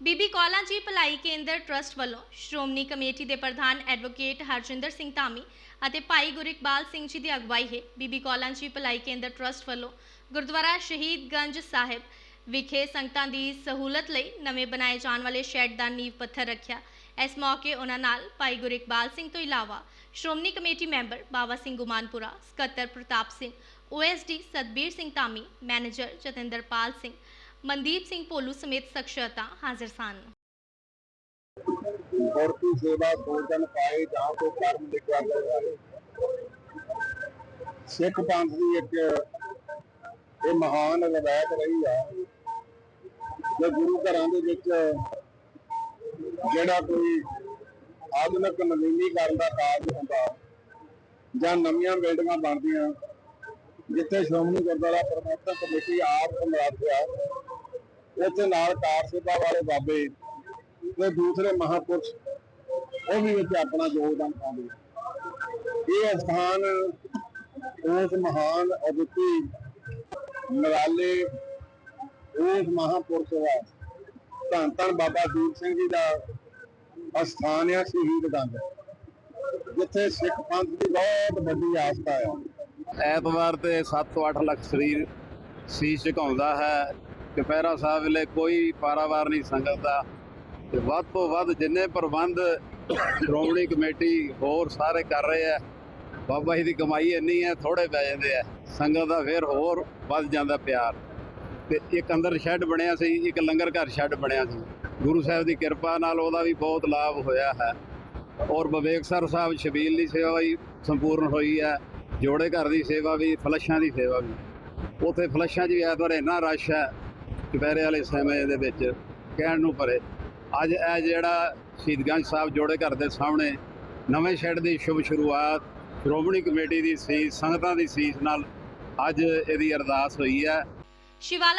ਬੀਬੀ ਕੌਲਾਂ ਜੀ ਭਲਾਈ ਕੇਂਦਰ ਟਰਸਟ ਵੱਲੋਂ ਸ਼੍ਰੋਮਣੀ ਕਮੇਟੀ ਦੇ ਪ੍ਰਧਾਨ ਐਡਵੋਕੇਟ ਹਰਜਿੰਦਰ ਸਿੰਘ ਧਾਮੀ ਅਤੇ ਭਾਈ ਗੁਰਿਕਬਾਲ ਸਿੰਘ ਜੀ ਦੀ ਅਗਵਾਈ ਹੇਠ ਬੀਬੀ ਕੌਲਾਂ ਜੀ ਭਲਾਈ ਕੇਂਦਰ ਟਰਸਟ ਵੱਲੋਂ ਗੁਰਦੁਆਰਾ ਸ਼ਹੀਦਗੰਜ ਸਾਹਿਬ ਵਿਖੇ ਸੰਗਤਾਂ ਦੀ ਸਹੂਲਤ ਲਈ ਨਵੇਂ ਬਣਾਏ ਜਾਣ ਵਾਲੇ ਸ਼ੈੱਡ ਦਾ ਨੀਂਹ ਪੱਥਰ ਰੱਖਿਆ। ਇਸ ਮੌਕੇ ਉਹਨਾਂ ਨਾਲ ਭਾਈ ਗੁਰਿਕਬਾਲ ਸਿੰਘ ਤੋਂ ਇਲਾਵਾ ਸ਼੍ਰੋਮਣੀ ਕਮੇਟੀ ਮੈਂਬਰ ਬਾਬਾ ਸਿੰਘ ਗੁਮਾਨਪੁਰਾ, ਸਕੱਤਰ ਪ੍ਰਤਾਪ ਸਿੰਘ ਓਐਸਡੀ ਸਤਬੀਰ ਸਿੰਘ ਧਾਮੀ, ਮੈਨੇਜਰ ਜਤਿੰਦਰਪਾਲ ਸਿੰਘ ਮਨਦੀਪ ਸਿੰਘ ਭੋਲੂ ਸਮੇਤ ਸ਼ਖਸੀਅਤਾਂ ਹਾਜ਼ਰ ਸਨ। ਗੁਰਤੀ ਸੇਵਾ ਸੋਚਨ ਪਾਏ ਜਾਂ ਕੋ ਕਰਮ ਲਿਖਿਆ ਗਿਆ ਸਿੱਖ ਪੰਥ ਦੀ ਇੱਕ ਇਹ ਮਹਾਨ ਰਵਾਇਤ ਰਹੀ ਆ ਕਿ ਗੁਰੂ ਘਰਾਂ ਦੇ ਵਿੱਚ ਜਿਹੜਾ ਕੋਈ ਆਧੁਨਿਕ ਨਵੀਨੀਕਰਨ ਦਾ ਕਾਰਜ ਹੁੰਦਾ ਜਾਂ ਨਵੀਆਂ ਬਿਲਡਿੰਗਾਂ ਬਣਦੀਆਂ ਜਿੱਥੇ ਸ਼੍ਰੋਮਣੀ ਗੁਰਦੁਆਰਾ ਪ੍ਰਬੰਧਕ ਕਮੇਟੀ ਆਪ ਸਮਰਾਥਿਆ ਉੱਥੇ ਨਾਲ ਕਾਰ ਸੇਵਾ ਵਾਲੇ ਬਾਬੇ ਤੇ ਦੂਸਰੇ ਮਹਾਪੁਰਸ਼, ਉਹ ਵੀ ਵਿੱਚ ਆਪਣਾ ਯੋਗਦਾਨ ਪਾਉਂਦੇ ਇਹ ਸਥਾਨ ਉਸ ਮਹਾਨ ਅਦੁੱਤੀ ਨਰਾਲੇ ਉਸ ਮਹਾਪੁਰਸ਼ ਦਾ ਧੰਨ ਧੰਨ ਬਾਬਾ ਦੀਪ ਸਿੰਘ ਜੀ ਦਾ ਅਸਥਾਨ ਆ ਸ਼ਹੀਦ ਗੰਜ, ਜਿੱਥੇ ਸਿੱਖ ਪੰਥ ਦੀ ਬਹੁਤ ਵੱਡੀ ਆਸਥਾ ਹੈ ਐਤਵਾਰ ਤੇ 7 ਤੋਂ 8 ਲੱਖ ਸਰੀਰ ਸੀਸ ਝੁਕਾਉਂਦਾ ਹੈ। ਦੁਪਹਿਰਾ ਸਾਹਿਬ ਵੇਲੇ ਕੋਈ ਪਾਰਾਵਾਰ ਨਹੀਂ ਸੰਗਤ ਦਾ ਤੇ ਵੱਧ ਤੋਂ ਵੱਧ ਜਿੰਨੇ ਪ੍ਰਬੰਧ ਸ਼੍ਰੋਮਣੀ ਕਮੇਟੀ ਹੋਰ ਸਾਰੇ ਕਰ ਰਹੇ ਆ ਬਾਬਾ ਜੀ ਦੀ ਕਮਾਈ ਇੰਨੀ ਹੈ ਥੋੜੇ ਪੈ ਜਾਂਦੇ ਆ ਸੰਗਤ ਦਾ ਫਿਰ ਹੋਰ ਵੱਧ ਜਾਂਦਾ ਪਿਆਰ। ਤੇ ਇੱਕ ਅੰਦਰ ਸ਼ੈੱਡ ਬਣਿਆ ਸੀ, ਇੱਕ ਲੰਗਰ ਘਰ ਸ਼ੈੱਡ ਬਣਿਆ ਸੀ। ਗੁਰੂ ਸਾਹਿਬ ਦੀ ਕਿਰਪਾ ਨਾਲ ਉਹਦਾ ਵੀ ਬਹੁਤ ਲਾਭ ਹੋਇਆ ਹੈ। ਔਰ ਵਿਵੇਕਸਰ ਸਾਹਿਬ ਸ਼ਬੀਲ ਦੀ ਸੇਵਾ ਵੀ ਸੰਪੂਰਨ ਹੋਈ ਹੈ। ਜੋੜੇ ਘਰ ਦੀ ਸੇਵਾ ਵੀ, ਫਲਸ਼ਾਂ ਦੀ ਸੇਵਾ ਵੀ। ਉਥੇ ਫਲਸ਼ਾਂ 'ਚ ਵੀ ਐਤਵਾਰ ਇੰਨਾ ਰਸ਼ ਹੈ, ਦੁਪਹਿਰੇ ਵਾਲੇ ਸਮੇਂ ਦੇ ਵਿੱਚ ਕਹਿਣ ਨੂੰ ਪਰੇ ਅੱਜ ਇਹ ਜਿਹੜਾ ਸ਼ਹੀਦਗੰਜ ਸਾਹਿਬ ਜੋੜੇ ਘਰ ਦੇ ਸਾਹਮਣੇ ਨਵੇਂ ਸ਼ੈੱਡ ਦੀ ਸ਼ੁਭ ਸ਼ੁਰੂਆਤ, ਸ਼੍ਰੋਮਣੀ ਕਮੇਟੀ ਦੀ ਸੀਸ, ਸੰਗਤਾਂ ਦੀ ਸੀਸ ਨਾਲ ਅੱਜ ਇਹਦੀ ਅਰਦਾਸ ਹੋਈ ਹੈ। ਸ਼ਿਵਾਲਾ